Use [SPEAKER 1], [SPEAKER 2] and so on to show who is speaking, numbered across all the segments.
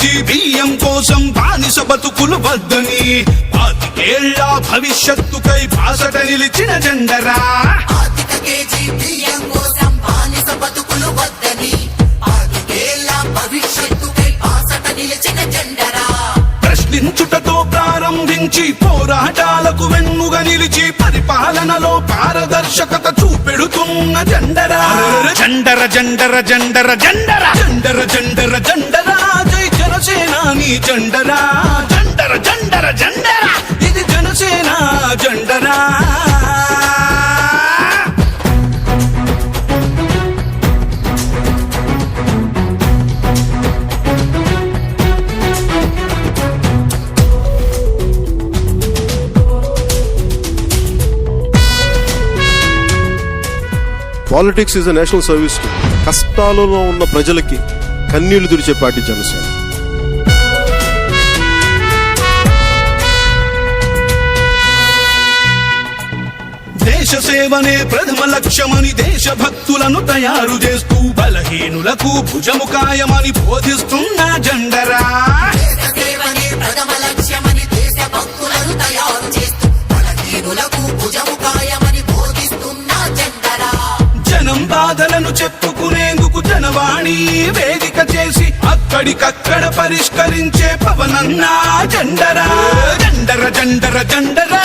[SPEAKER 1] KG బియ్యం కోసం బానిస బతుకులు వద్దని. పాతికేళ్ళ భవిష్యత్తుకై బాసట నిలిచిన జెండరా.
[SPEAKER 2] కేజీ బియ్యం కోసం బానిస బతుకులు వద్దని. భవిష్యత్తుకై బాసట నిలిచిన జెండరా.
[SPEAKER 1] ప్రశ్నించుటతో ప్రారంభించి పోరాటాలకు వెన్నుగా నిలిచి పరిపాలనలో పారదర్శకత చూపెడుతున్న జెండరా. జెండర జెండర జెండర జెండర. జెండర జెండర జెండరా. జండరా జండర జండర జండర. ఇది Janasena జండరా.
[SPEAKER 3] Politics is a national service కష్టాలలో ఉన్న ప్రజలకి కన్నీళ్ళు తుడిచే పార్టీ జనసేన.
[SPEAKER 1] దేశ సేవనే ప్రథమ లక్ష్యమని దేశభక్తులను తయారు చేస్తూ బలహీనులకు భుజముకాయమని బోధిస్తున్న జండరా
[SPEAKER 2] బోధిస్తున్న జెండరా.
[SPEAKER 1] జనం బాధలను చెప్పుకునేందుకు జనవాణి వేదిక చేసి అక్కడికక్కడ పరిష్కరించే పవనన్నా జెండరా. జెండర జెండర జెండరా.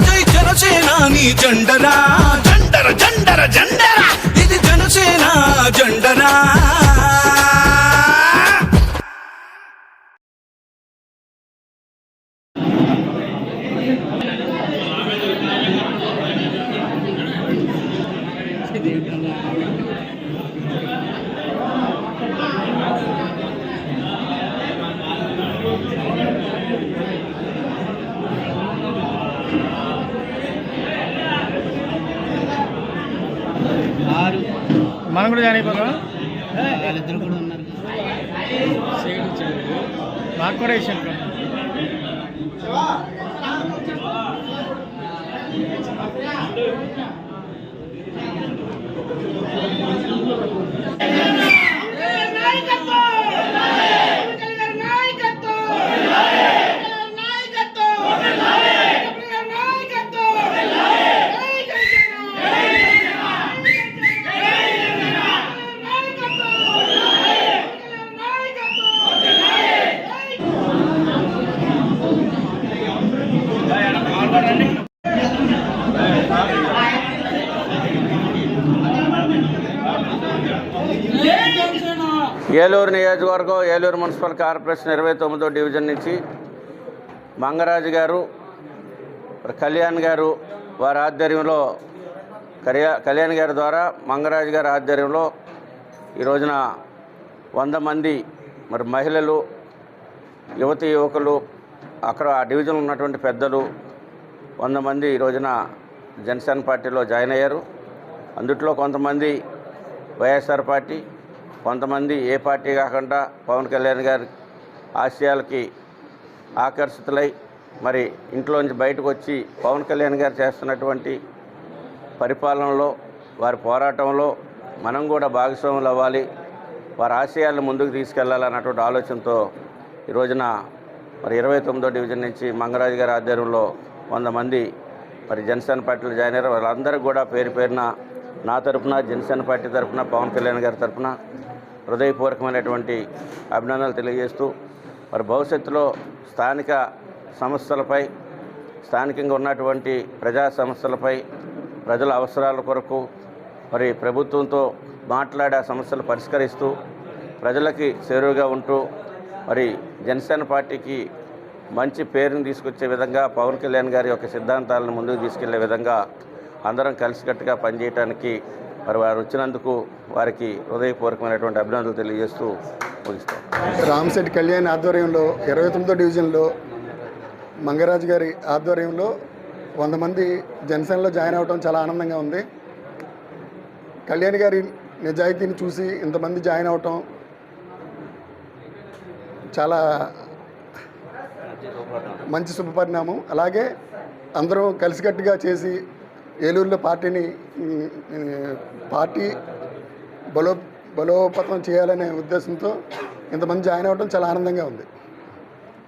[SPEAKER 1] జై నీ జండరా? జండర జండర జండరా!
[SPEAKER 4] మనం కూడా జాయిన్ అయిపోతాం
[SPEAKER 5] వాళ్ళిద్దరు కూడా ఉన్నారు.
[SPEAKER 4] మాకు కూడా ఇచ్చాను
[SPEAKER 5] ఏలూరు నియోజకవర్గం ఏలూరు మున్సిపల్ కార్పొరేషన్ ఇరవై తొమ్మిదో డివిజన్ నుంచి మంగరాజు గారు కళ్యాణ్ గారు వారి ఆధ్వర్యంలో కళ్యాణ్ గారి ద్వారా మంగరాజు గారి ఆధ్వర్యంలో ఈ రోజున వంద మంది మరి మహిళలు యువతి యువకులు అక్కడ ఆ డివిజన్లో ఉన్నటువంటి పెద్దలు వంద మంది ఈ రోజున జనసేన పార్టీలో జాయిన్ అయ్యారు. అందుట్లో కొంతమంది వైఎస్ఆర్ పార్టీ కొంతమంది ఏ పార్టీ కాకుండా పవన్ కళ్యాణ్ గారి ఆశయాలకి ఆకర్షితులై మరి ఇంట్లోంచి బయటకు వచ్చి పవన్ కళ్యాణ్ గారు చేస్తున్నటువంటి పరిపాలనలో వారి పోరాటంలో మనం కూడా భాగస్వాములు అవ్వాలి. వారి ఆశయాలను ముందుకు తీసుకెళ్ళాలన్నటువంటి ఆలోచనతో ఈ రోజున మరి ఇరవై తొమ్మిదో డివిజన్ నుంచి మంగరాజు గారి ఆధ్వర్యంలో వంద మంది మరి జనసేన పార్టీలో జాయిన్ అయ్యారు. వాళ్ళందరూ కూడా పేరు పేరున నా తరపున జనసేన పార్టీ తరపున పవన్ కళ్యాణ్ గారి తరపున హృదయపూర్వకమైనటువంటి అభినందనలు తెలియజేస్తూ మరి భవిష్యత్తులో స్థానిక సమస్యలపై స్థానికంగా ఉన్నటువంటి ప్రజా సమస్యలపై ప్రజల అవసరాల కొరకు మరి ప్రభుత్వంతో మాట్లాడే సమస్యలు పరిష్కరిస్తూ ప్రజలకి చేరువుగా ఉంటూ మరి జనసేన పార్టీకి మంచి పేరుని తీసుకొచ్చే విధంగా పవన్ కళ్యాణ్ గారి యొక్క సిద్ధాంతాలను ముందుకు తీసుకెళ్ళే విధంగా అందరం కలిసికట్టుగా పనిచేయడానికి మరి వారు వచ్చినందుకు వారికి హృదయపూర్వకమైనటువంటి అభినందనలు తెలియజేస్తూ ముగిస్తాం.
[SPEAKER 6] రామశెట్టి కళ్యాణ్ ఆధ్వర్యంలో ఇరవై తొమ్మిదో డివిజన్లో మంగరాజు గారి ఆధ్వర్యంలో వంద మంది జనసేనలో జాయిన్ అవ్వడం చాలా ఆనందంగా ఉంది. కళ్యాణ్ గారి నిజాయితీని చూసి ఇంతమంది జాయిన్ అవ్వటం చాలా మంచి శుభపరిణామం అలాగే అందరూ కలిసికట్టుగా చేసి ఏలూరులో పార్టీని పార్టీ బలో బలోపతం చేయాలనే ఉద్దేశంతో ఇంతమంది జాయిన్ అవ్వడం చాలా ఆనందంగా ఉంది.